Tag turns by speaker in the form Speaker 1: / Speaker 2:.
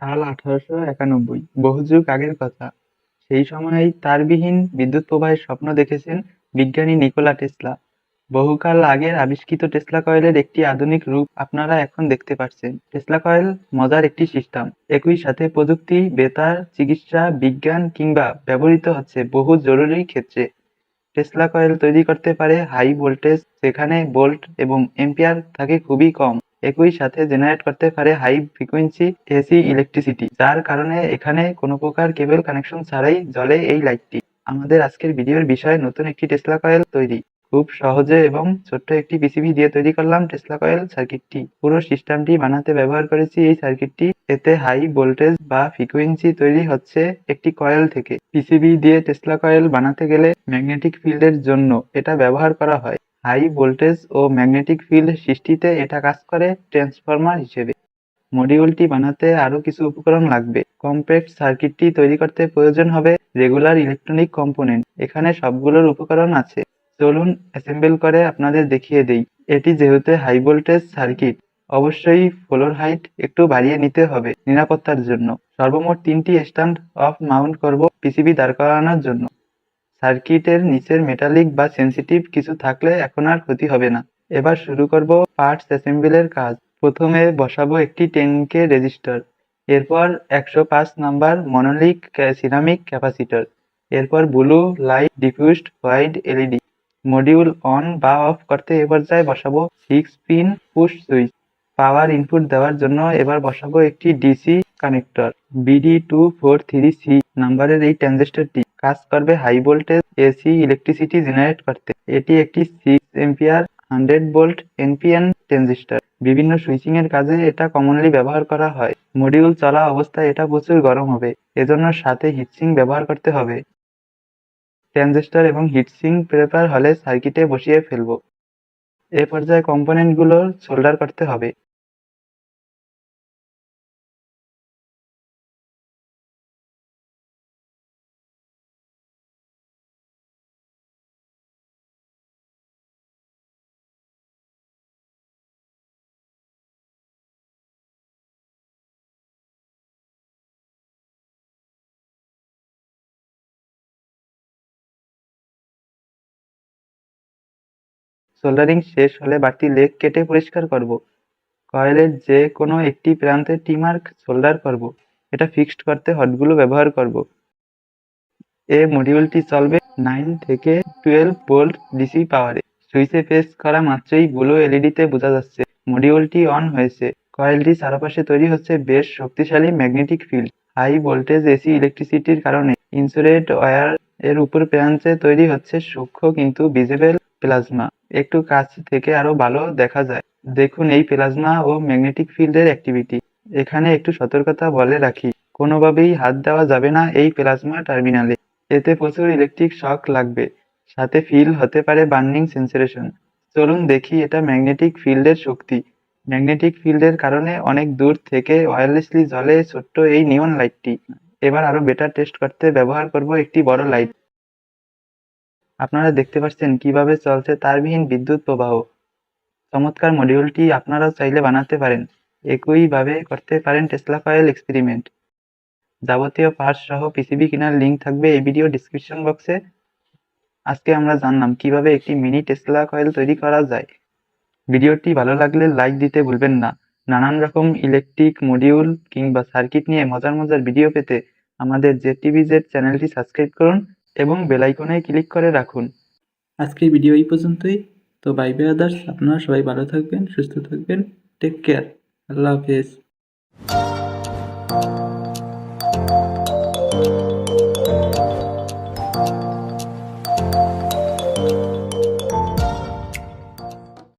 Speaker 1: সাল আঠারোশো একানব্বই। বহু যুগ আগের কথা। সেই সময়েই তারবিহীন বিদ্যুৎ প্রবাহের স্বপ্ন দেখেছেন বিজ্ঞানী নিকোলা টেসলা। বহুকাল আগের আবিষ্কৃত টেসলা কয়েলের একটি আধুনিক রূপ আপনারা এখন দেখতে পাচ্ছেন। টেসলা কয়েল মজার একটি সিস্টেম। একই সাথে প্রযুক্তি, বেতার, চিকিৎসা, বিজ্ঞান কিংবা ব্যবহৃত হচ্ছে বহু জরুরি ক্ষেত্রে। টেসলা কয়েল তৈরি করতে পারে হাই ভোল্টেজ, যেখানে ভোল্ট এবং এম্পিয়ার থাকে খুবই কম। একই সাথে জেনারেট করতে পারে হাই ফ্রিকোয়েন্সি এসি ইলেকট্রিসিটি যার কারণে এখানে কোনো প্রকার কেবল কানেকশন ছাড়াই জ্বলে এই লাইটটি আমাদের আজকের ভিডিওর বিষয় নতুন একটি টেসলা কয়েল তৈরি। খুব সহজে এবং ছোট্ট একটি পিসিবি দিয়ে তৈরি করলাম টেসলা কয়েল সার্কিটটি পুরো সিস্টেমটি বানাতে ব্যবহার করেছি এই সার্কিটটি এতে হাই ভোল্টেজ বা ফ্রিকোয়েন্সি তৈরি হচ্ছে একটি কয়েল থেকে। পিসিবি দিয়ে টেসলা কয়েল বানাতে গেলে ম্যাগনেটিক ফিল্ডের জন্য এটা ব্যবহার করা হয়। হাই ভোল্টেজ ও ম্যাগনেটিক ফিল্ড সৃষ্টিতে এটা কাজ করে ট্রান্সফরমার হিসেবে। মডিউলটি বানাতে আরও কিছু উপকরণ লাগবে। কম্প্যাক্ট সার্কিটটি তৈরি করতে প্রয়োজন হবে রেগুলার ইলেকট্রনিক কম্পোনেন্ট। এখানে সবগুলোর উপকরণ আছে। চলুন অ্যাসেম্বল করে আপনাদের দেখিয়ে দেই। এটি যেহেতু হাই ভোল্টেজ সার্কিট, অবশ্যই ফ্লোর হাইট একটু বাড়িয়ে নিতে হবে নিরাপত্তার জন্য। সর্বমোট তিনটি স্ট্যান্ড অফ মাউন্ট করব পিসিবি দাঁড় করানোর জন্য। সার্কিটের নিচের মেটালিক বা সেন্সিটিভ কিছু থাকলে এখন আর ক্ষতি হবে না। এবার শুরু করব পার্টস অ্যাসেম্বলের কাজ। প্রথমে বসাবো একটি টেন কে রেজিস্টার এরপর একশো পাঁচ নাম্বার মনোলিক সিরামিক ক্যাপাসিটর এরপর blue light diffused white LED module on বা অফ করতে এ পর্যায়ে বসাবো six pin push switch power input দেওয়ার জন্য এবার বসাবো একটি DC connector BD two four three C নাম্বারের এই ট্রানজিস্টরটি কাজ করবে high voltage AC electricity generate করতে। এটি একটি six ampere hundred volt NPN transistor বিভিন্ন সুইচিং এর কাজে এটা কমনলি ব্যবহার করা হয়। মডিউল চলা অবস্থায় এটা প্রচুর গরম হবে। এজন্য সাথে হিটসিং ব্যবহার করতে হবে। ট্রানজিস্টর এবং হিটসিং প্রেপার হলে সার্কিটে বসিয়ে ফেলব। এ পর্যায়ে কম্পোনেন্টগুলো সোল্ডার করতে হবে। সোল্ডারিং শেষ হলে বাড়তি লেগ কেটে পরিষ্কার করব। কয়েলের যে কোনো একটি প্রান্তে টি মার্ক সোল্ডার করব। এটা ফিক্সড করতে হটগুলো ব্যবহার করব। এ মডিউলটি চলবে নাইন থেকে টুয়েলভ ভোল্ট ডিসি পাওয়ারে সুইচে প্রেস করা মাত্রই ব্লু এলইডিতে বোঝা যাচ্ছে। মডিউলটি অন হয়েছে। কয়েলটি চারপাশে তৈরি হচ্ছে বেশ শক্তিশালী magnetic field high voltage AC ইলেকট্রিসিটির কারণে। ইনসুলেট ওয়্যার এর উপর প্রান্তে তৈরি হচ্ছে সূক্ষ্ম কিন্তু ভিজিবল প্লাজমা। একটু কাছ থেকে আরও ভালো দেখা যায়। দেখুন এই প্লাজমা ও ম্যাগনেটিক ফিল্ডের অ্যাক্টিভিটি। এখানে একটু সতর্কতা বলে রাখি, কোনোভাবেই হাত দেওয়া যাবে না এই প্লাজমা টার্মিনালে। এতে প্রচুর ইলেকট্রিক শক লাগবে, সাথে ফিল হতে পারে বার্নিং সেন্সেশন চলুন দেখি এটা ম্যাগনেটিক ফিল্ডের শক্তি। ম্যাগনেটিক ফিল্ডের কারণে অনেক দূর থেকে ওয়্যারলেসলি জ্বলে ছোট্ট এই নিয়ন লাইটটি এবার আরও বেটার টেস্ট করতে ব্যবহার করব একটি বড় লাইট আপনারা দেখতে পাচ্ছেন কীভাবে চলছে তারবিহীন বিদ্যুৎ প্রবাহ। চমৎকার মডিউলটি আপনারাও চাইলে বানাতে পারেন। একইভাবে করতে পারেন টেসলা কয়েল এক্সপেরিমেন্ট যাবতীয় পার্টস সহ পিসিবি কেনার লিঙ্ক থাকবে এই ভিডিও ডিসক্রিপশন বক্সে আজকে আমরা জানলাম কীভাবে একটি মিনি টেসলা কয়েল তৈরি করা যায়। ভিডিওটি ভালো লাগলে লাইক দিতে ভুলবেন না। নানান রকম ইলেকট্রিক মডিউল কিংবা সার্কিট নিয়ে মজার মজার ভিডিও পেতে আমাদের জেটিভিজেড চ্যানেলটি সাবস্ক্রাইব করুন। এবং বেলাইকনে ক্লিক করে রাখুন। আজকের ভিডিও এই পর্যন্তই। তো বাই বাই আদার্স আপনারা সবাই ভালো থাকবেন, সুস্থ থাকবেন টেক কেয়ার আল্লাহ হাফেজ।